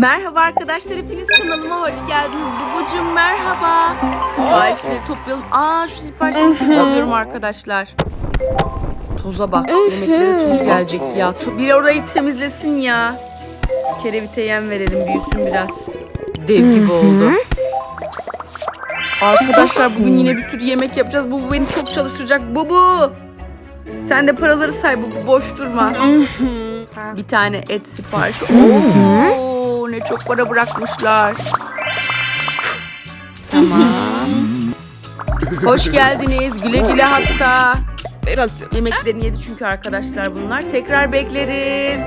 Merhaba arkadaşlar hepiniz kanalıma hoş geldiniz. Bubucum merhaba. Siparişleri toplayalım. Aa şu siparişleri topluyorum arkadaşlar. Toza bak. Yemeklere toz gelecek ya. Biri orayı temizlesin ya. Kerevite yem verelim büyüsün biraz. Dev gibi oldu. Arkadaşlar bugün yine bir sürü yemek yapacağız. Bubu beni çok çalıştıracak. Bubu! Sen de paraları say Bubu boş durma. Bir tane et siparişi. Oo, ne çok para bırakmışlar. Tamam. Hoş geldiniz. Güle güle hatta. Biraz Yemeklerini yedi çünkü arkadaşlar bunlar. Tekrar bekleriz.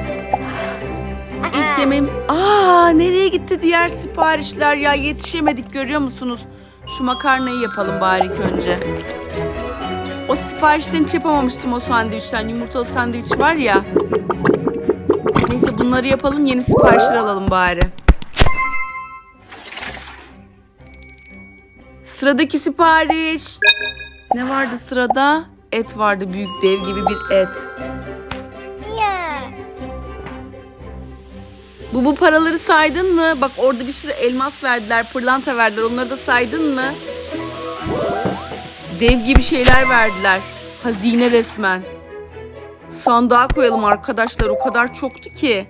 İlk yemeğimiz... Aa nereye gitti diğer siparişler ya? Yetişemedik görüyor musunuz? Şu makarnayı yapalım bari ilk önce. O siparişten hiç yapamamıştım o sandviçten. Yumurtalı sandviç var ya. Bunları yapalım yeni siparişler alalım bari. Sıradaki sipariş. Ne vardı sırada? Et vardı büyük dev gibi bir et. Bu bu paraları saydın mı? Bak orada bir sürü elmas verdiler, pırlanta verdiler. Onları da saydın mı? Dev gibi şeyler verdiler. Hazine resmen. Sandığa koyalım arkadaşlar. O kadar çoktu ki.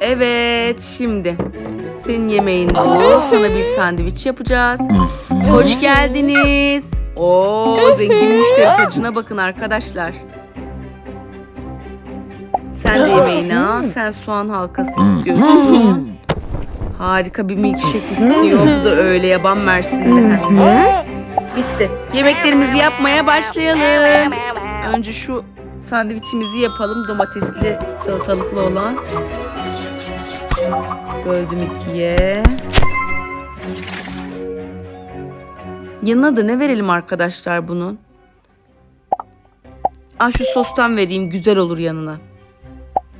Evet şimdi. Senin yemeğin bu. Sana bir sandviç yapacağız. Hoş geldiniz. Oo zengin müşteri tacına bakın arkadaşlar. Sen de yemeğini al. Sen soğan halkası istiyorsun. Harika bir milkshake istiyor. Bu da öyle yaban mersinli. Bitti. Yemeklerimizi yapmaya başlayalım. Önce şu sandviçimizi yapalım. Domatesli salatalıklı olan. Böldüm ikiye. Yanına da ne verelim arkadaşlar bunun? Aa şu sostan vereyim. Güzel olur yanına.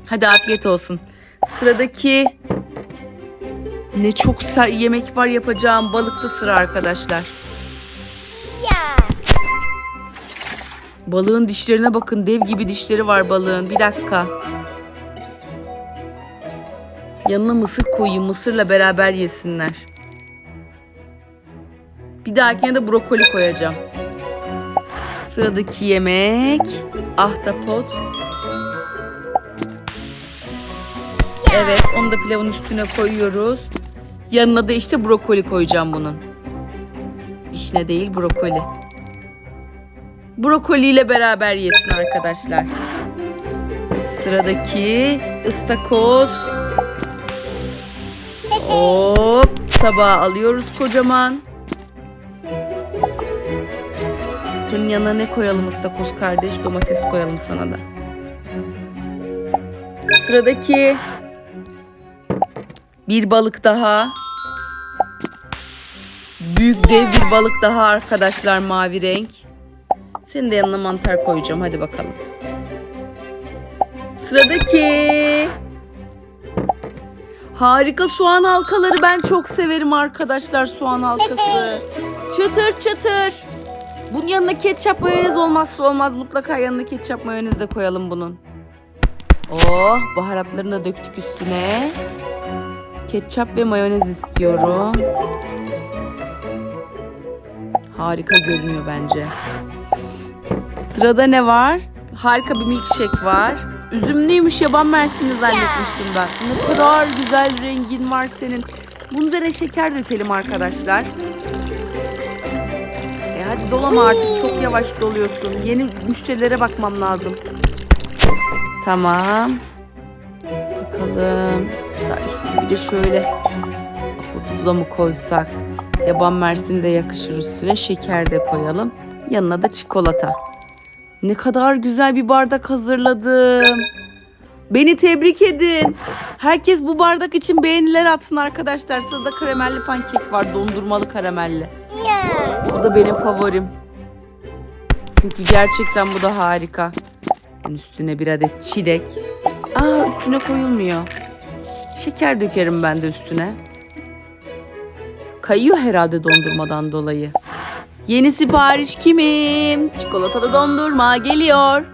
Hadi afiyet olsun. Sıradaki ne çok ser yemek var yapacağım. Balıkta sıra arkadaşlar. Balığın dişlerine bakın. Dev gibi dişleri var balığın. Bir dakika. Yanına mısır koyayım. Mısırla beraber yesinler. Bir dahakine de brokoli koyacağım. Sıradaki yemek ahtapot. Evet, onu da pilavın üstüne koyuyoruz. Yanına da işte brokoli koyacağım bunun. Vişne değil, brokoli. Brokoli ile beraber yesin arkadaşlar. Sıradaki ıstakoz. Hop, tabağa alıyoruz kocaman. Senin yanına ne koyalım ıstakoz kardeş? Domates koyalım sana da. Sıradaki bir balık daha. Büyük dev bir balık daha arkadaşlar mavi renk. Senin de yanına mantar koyacağım. Hadi bakalım. Sıradaki. Harika soğan halkaları ben çok severim arkadaşlar soğan halkası. Çıtır çıtır. Bunun yanına ketçap mayonez olmazsa olmaz. Mutlaka yanına ketçap mayonez de koyalım bunun. Oh baharatlarını da döktük üstüne. Ketçap ve mayonez istiyorum. Harika görünüyor bence. Sırada ne var? Harika bir milkshake var. Üzümlüymüş yaban mersini zannetmiştim ben. Ne kadar güzel rengin var senin. Bunun üzerine şeker dökelim arkadaşlar. E hadi dolama artık çok yavaş doluyorsun. Yeni müşterilere bakmam lazım. Tamam. Bakalım. Üstüne bir de şöyle da mı koysak? Yaban mersini de yakışır üstüne. Şeker de koyalım. Yanına da çikolata. Ne kadar güzel bir bardak hazırladım. Beni tebrik edin. Herkes bu bardak için beğeniler atsın arkadaşlar. Sırada karamelli pankek var. Dondurmalı karamelli. Bu da benim favorim. Çünkü gerçekten bu da harika. Üstüne bir adet çilek. Aa üstüne koyulmuyor. Şeker dökerim ben de üstüne. Kayıyor herhalde dondurmadan dolayı. Yeni sipariş kimin? Çikolatalı dondurma geliyor.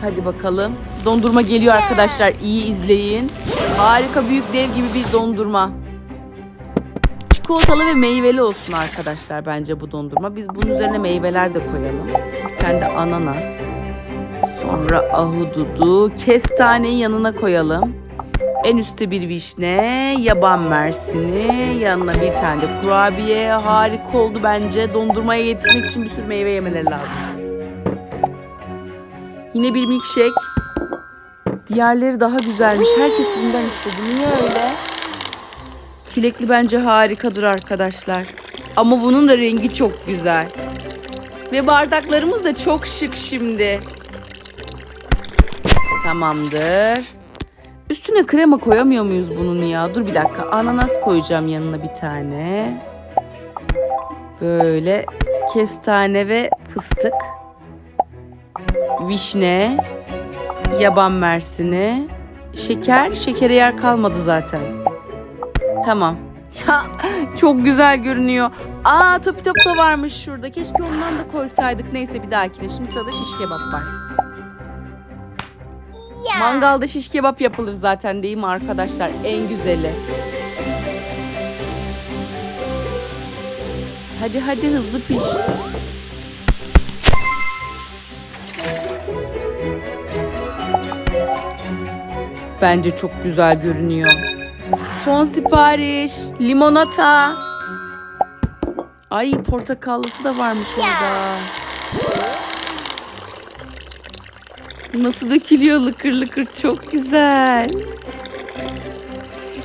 Hadi bakalım. Dondurma geliyor arkadaşlar. İyi izleyin. Harika büyük dev gibi bir dondurma. Çikolatalı ve meyveli olsun arkadaşlar bence bu dondurma. Biz bunun üzerine meyveler de koyalım. Bir tane de ananas. Sonra ahududu. Kestaneyi yanına koyalım. En üstte bir vişne, yaban mersini, yanına bir tane de kurabiye. Harika oldu bence. Dondurmaya yetişmek için bir sürü meyve yemeleri lazım. Yine bir milkshake. Diğerleri daha güzelmiş. Herkes bundan istedi. Niye öyle? Çilekli bence harikadır arkadaşlar. Ama bunun da rengi çok güzel. Ve bardaklarımız da çok şık şimdi. Tamamdır. Üstüne krema koyamıyor muyuz bunun ya? Dur bir dakika. Ananas koyacağım yanına bir tane. Böyle kestane ve fıstık. Vişne. Yaban mersini. Şeker. Şekere yer kalmadı zaten. Tamam. Ya çok güzel görünüyor. Aa top top da varmış şurada. Keşke ondan da koysaydık. Neyse bir dahakine. Şimdi sırada şiş kebap var. Mangalda şiş kebap yapılır zaten değil mi arkadaşlar? En güzeli. Hadi hadi hızlı piş. Bence çok güzel görünüyor. Son sipariş. Limonata. Ay portakallısı da varmış orada. Nasıl dökülüyor lıkır lıkır çok güzel.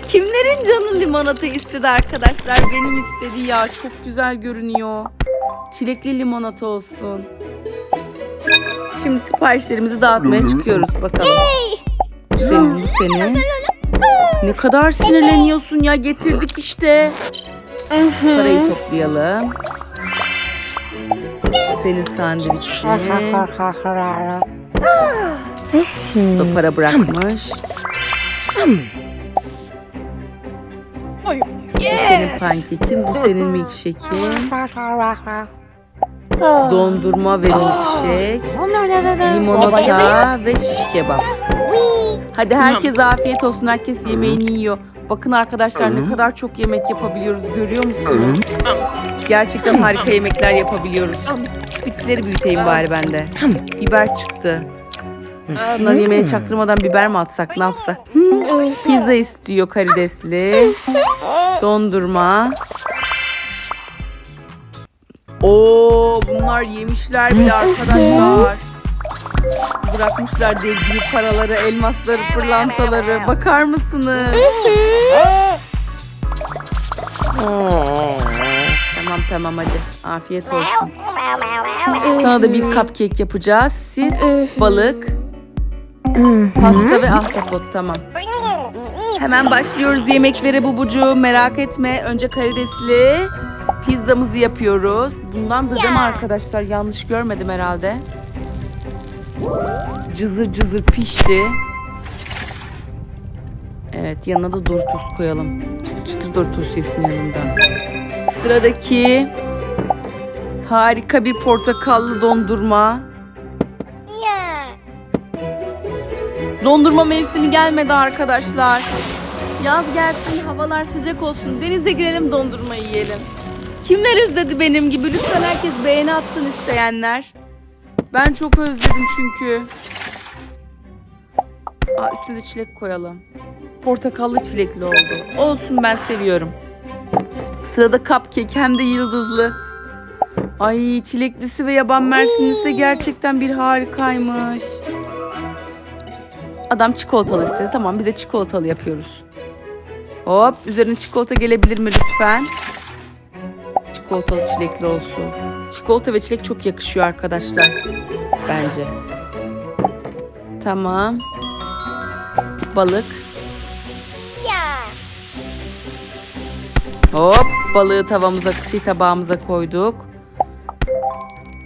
Kimlerin canı limonata istedi arkadaşlar? Benim istedi ya. Çok güzel görünüyor. Çilekli limonata olsun. Şimdi siparişlerimizi dağıtmaya çıkıyoruz bakalım. Bu senin, bu senin. Ne kadar sinirleniyorsun ya getirdik işte. Parayı toplayalım. Senin sandviçin. Bu da para bırakmış. Bu senin pankekin, bu senin milkshake'in. Dondurma ve milkshake, limonata ve şiş kebap. Hadi herkes afiyet olsun. Herkes yemeğini yiyor. Bakın arkadaşlar ne kadar çok yemek yapabiliyoruz görüyor musunuz? Gerçekten harika yemekler yapabiliyoruz. Şu bitkileri büyüteyim bari ben de. Biber çıktı. Şunları yemeğe çaktırmadan biber mi atsak ne yapsak? Pizza istiyor karidesli. Dondurma. Oo bunlar yemişler bile arkadaşlar. Bırakmışlar gibi paraları, elmasları, pırlantaları. Bakar mısınız? Tamam tamam hadi. Afiyet olsun. Sana da bir cupcake yapacağız. Siz balık, pasta ve ahtapot tamam. Hemen başlıyoruz yemeklere bubucu. Merak etme. Önce karidesli pizzamızı yapıyoruz. Bundan da değil mi arkadaşlar? Yanlış görmedim herhalde. Cızır cızır pişti. Evet yanına da Doritos koyalım. Çıtır çıtır Doritos yesin yanında. Sıradaki harika bir portakallı dondurma. Dondurma mevsimi gelmedi arkadaşlar. Yaz gelsin, havalar sıcak olsun. Denize girelim, dondurma yiyelim. Kimler özledi benim gibi? Lütfen herkes beğeni atsın isteyenler. Ben çok özledim çünkü. Aa, üstüne de çilek koyalım. Portakallı çilekli oldu. Olsun ben seviyorum. Sırada cupcake hem de yıldızlı. Ay çileklisi ve yaban mersinlisi gerçekten bir harikaymış. Adam çikolatalı istedi. Tamam bize çikolatalı yapıyoruz. Hop üzerine çikolata gelebilir mi lütfen? Çikolatalı çilekli olsun. Çikolata ve çilek çok yakışıyor arkadaşlar. Bence. Tamam. Balık. Hop balığı tavamıza, şey tabağımıza koyduk.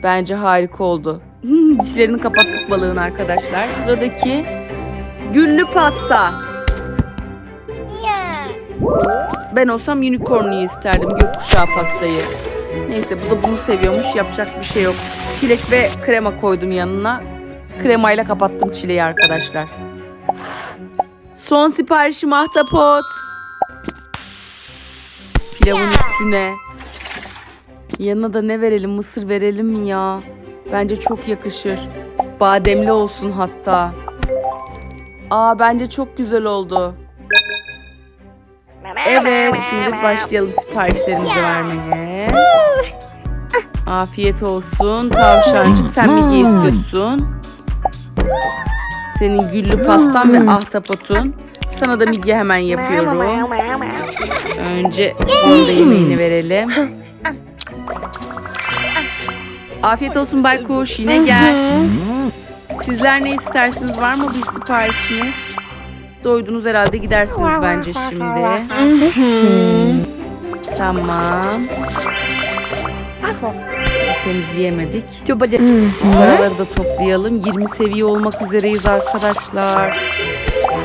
Bence harika oldu. Dişlerini kapattık balığın arkadaşlar. Sıradaki güllü pasta. Ben olsam unicorn'u isterdim gökkuşağı pastayı. Neyse bu da bunu seviyormuş yapacak bir şey yok. Çilek ve krema koydum yanına. kremayla kapattım çileyi arkadaşlar. Son siparişim ahtapot. Pilavın üstüne. Yanına da ne verelim? Mısır verelim mi ya? Bence çok yakışır. Bademli olsun hatta. Aa bence çok güzel oldu. Evet şimdi başlayalım siparişlerimizi vermeye. Afiyet olsun. Tavşancık sen midye istiyorsun. Senin güllü pastan ve ahtapotun. Sana da midye hemen yapıyorum. Önce onun da yemeğini verelim. Afiyet olsun Baykuş. Yine gel. Sizler ne istersiniz? Var mı bir siparişiniz? Doydunuz herhalde gidersiniz bence şimdi. Tamam. Temizleyemedik. Paraları da toplayalım. 20 seviye olmak üzereyiz arkadaşlar.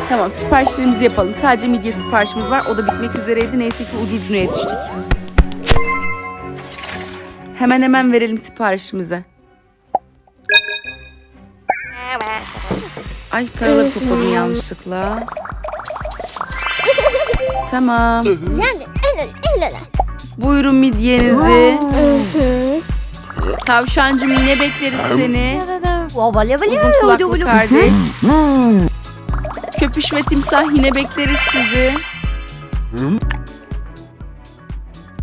Tamam siparişlerimizi yapalım. Sadece midye siparişimiz var. O da bitmek üzereydi. Neyse ki ucu ucuna yetiştik. Hemen hemen verelim siparişimize. Ay paraları topladım yanlışlıkla. Tamam. Buyurun midyenizi. Tavşancım yine bekleriz seni. Uzun kulaklı kardeş. Köpüş ve timsah yine bekleriz sizi.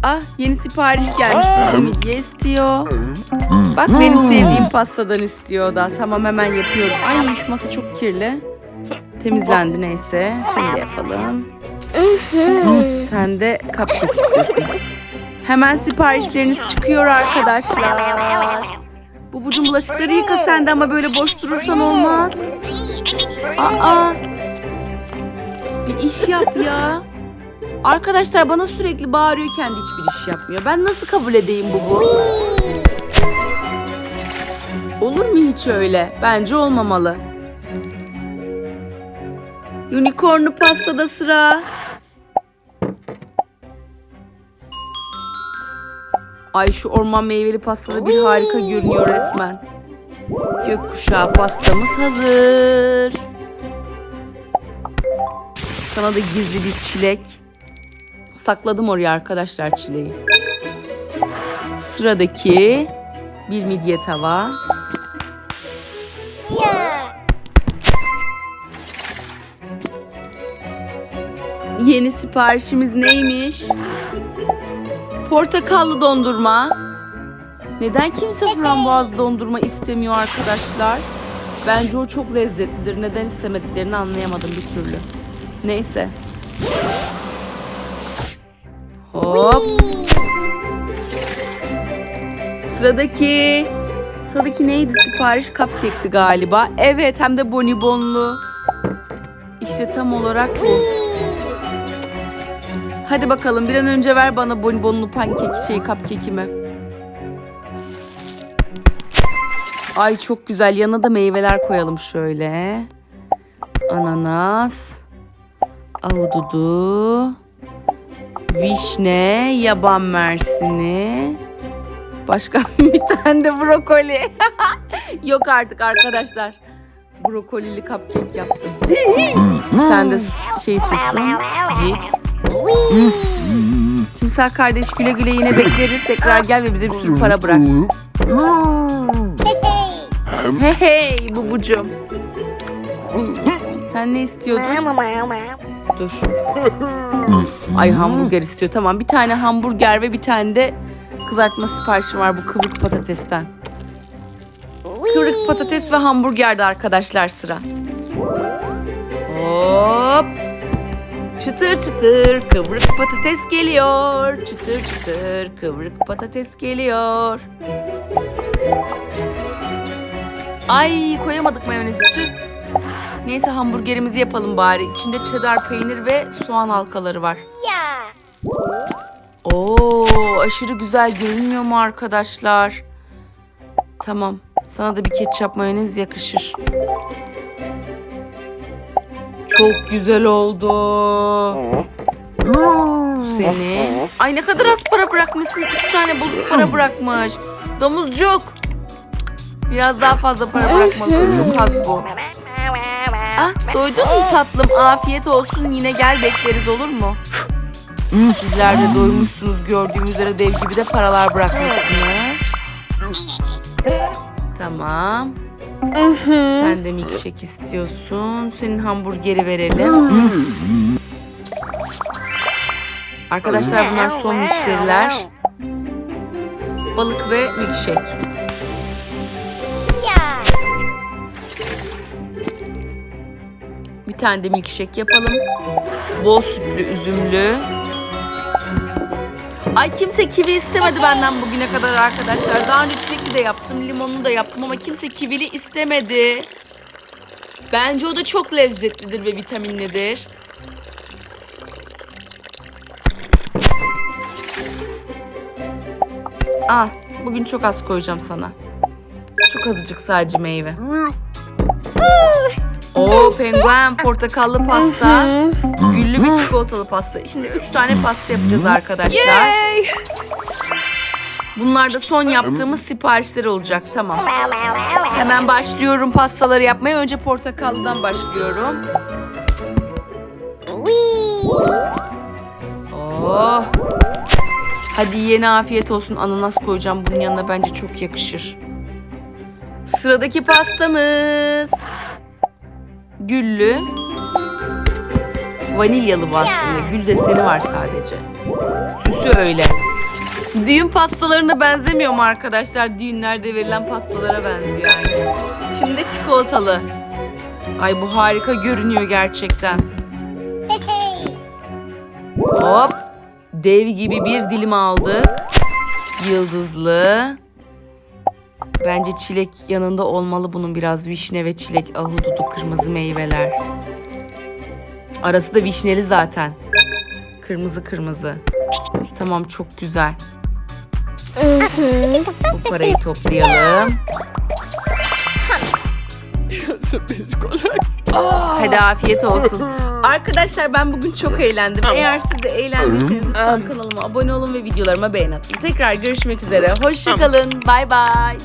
Ah yeni sipariş gelmiş. Burada midye istiyor. Bak benim sevdiğim pastadan istiyor da. Tamam hemen yapıyorum. Ay şu masa çok kirli. Temizlendi neyse. Seni de yapalım. Sen de cupcake istiyorsun. Hemen siparişleriniz çıkıyor arkadaşlar. Bubucum bulaşıkları yıka sen de ama böyle boş durursan olmaz. Aa. Bir iş yap ya. Arkadaşlar bana sürekli bağırıyor kendi hiçbir iş yapmıyor. Ben nasıl kabul edeyim bu bu? Olur mu hiç öyle? Bence olmamalı. Unicornlu pastada sıra. Ay şu orman meyveli pastada bir harika görünüyor resmen. Gökkuşağı pastamız hazır. Sana da gizli bir çilek. Sakladım oraya arkadaşlar çileği. Sıradaki bir midye tava. Yeni siparişimiz neymiş? Portakallı dondurma. Neden kimse frambuaz dondurma istemiyor arkadaşlar? Bence o çok lezzetlidir. Neden istemediklerini anlayamadım bir türlü. Neyse. Hop. Sıradaki. Sıradaki neydi sipariş? Cupcake'ti galiba. Evet hem de bonibonlu. İşte tam olarak bu. Hadi bakalım bir an önce ver bana bonibonlu pankek şey cupcake'imi. Ay çok güzel. Yanına da meyveler koyalım şöyle. Ananas. Ahududu. Vişne. Yaban mersini. Başka bir tane de brokoli. Yok artık arkadaşlar. Brokolili cupcake yaptım. Sen de şey istiyorsun. Cips. Timsah kardeş güle güle yine bekleriz. Tekrar gel ve bize bir sürü para bırak. Hey hey bubucum. Sen ne istiyordun? Dur. Ay hamburger istiyor. Tamam bir tane hamburger ve bir tane de kızartma siparişi var bu kıvrık patatesten. Kıvrık patates ve hamburgerde arkadaşlar sıra. Hop. Çıtır çıtır kıvrık patates geliyor. Çıtır çıtır kıvrık patates geliyor. Ay koyamadık mayonezi tüh. Neyse hamburgerimizi yapalım bari. İçinde cheddar peynir ve soğan halkaları var. Oo, aşırı güzel görünmüyor mu arkadaşlar? Tamam. Sana da bir ketçap mayonez yakışır. Çok güzel oldu. Bu Seni. Ay ne kadar az para bırakmışsın. Üç tane bozuk para bırakmış. Domuzcuk. Biraz daha fazla para bırakmalısın. Çok az bu. Ah, doydun mu tatlım? Afiyet olsun. Yine gel bekleriz olur mu? Sizler de doymuşsunuz. Gördüğüm üzere dev gibi de paralar bırakmışsınız. Tamam. Sen de milkshake istiyorsun. Senin hamburgeri verelim. Arkadaşlar bunlar son müşteriler. Balık ve milkshake. Bir tane de milkshake yapalım. Bol sütlü, üzümlü. Ay kimse kivi istemedi benden bugüne kadar arkadaşlar. Daha önce çilekli de yaptım, da yaptım ama kimse kivili istemedi. Bence o da çok lezzetlidir ve vitaminlidir. Ah, bugün çok az koyacağım sana. Çok azıcık sadece meyve. Oo penguen, portakallı pasta, güllü bir çikolatalı pasta. Şimdi üç tane pasta yapacağız arkadaşlar. Bunlar da son yaptığımız siparişler olacak. Tamam. Hemen başlıyorum pastaları yapmaya. Önce portakallıdan başlıyorum. Oh. Hadi yeni afiyet olsun. Ananas koyacağım bunun yanına bence çok yakışır. Sıradaki pastamız. Güllü. Vanilyalı bu aslında. Gül deseni var sadece. Süsü öyle. Düğün pastalarına benzemiyor mu arkadaşlar? Düğünlerde verilen pastalara benziyor. Şimdi de çikolatalı. Ay bu harika görünüyor gerçekten. Hop. Dev gibi bir dilim aldık. Yıldızlı. Bence çilek yanında olmalı bunun biraz vişne ve çilek, ahududu, kırmızı meyveler. Arası da vişneli zaten. Kırmızı kırmızı. Tamam çok güzel. Bu parayı toplayalım. Hadi afiyet olsun. Arkadaşlar ben bugün çok eğlendim. Eğer siz de eğlendiyseniz lütfen kanalıma abone olun ve videolarıma beğen atın. Tekrar görüşmek üzere. Hoşçakalın. Bay bay.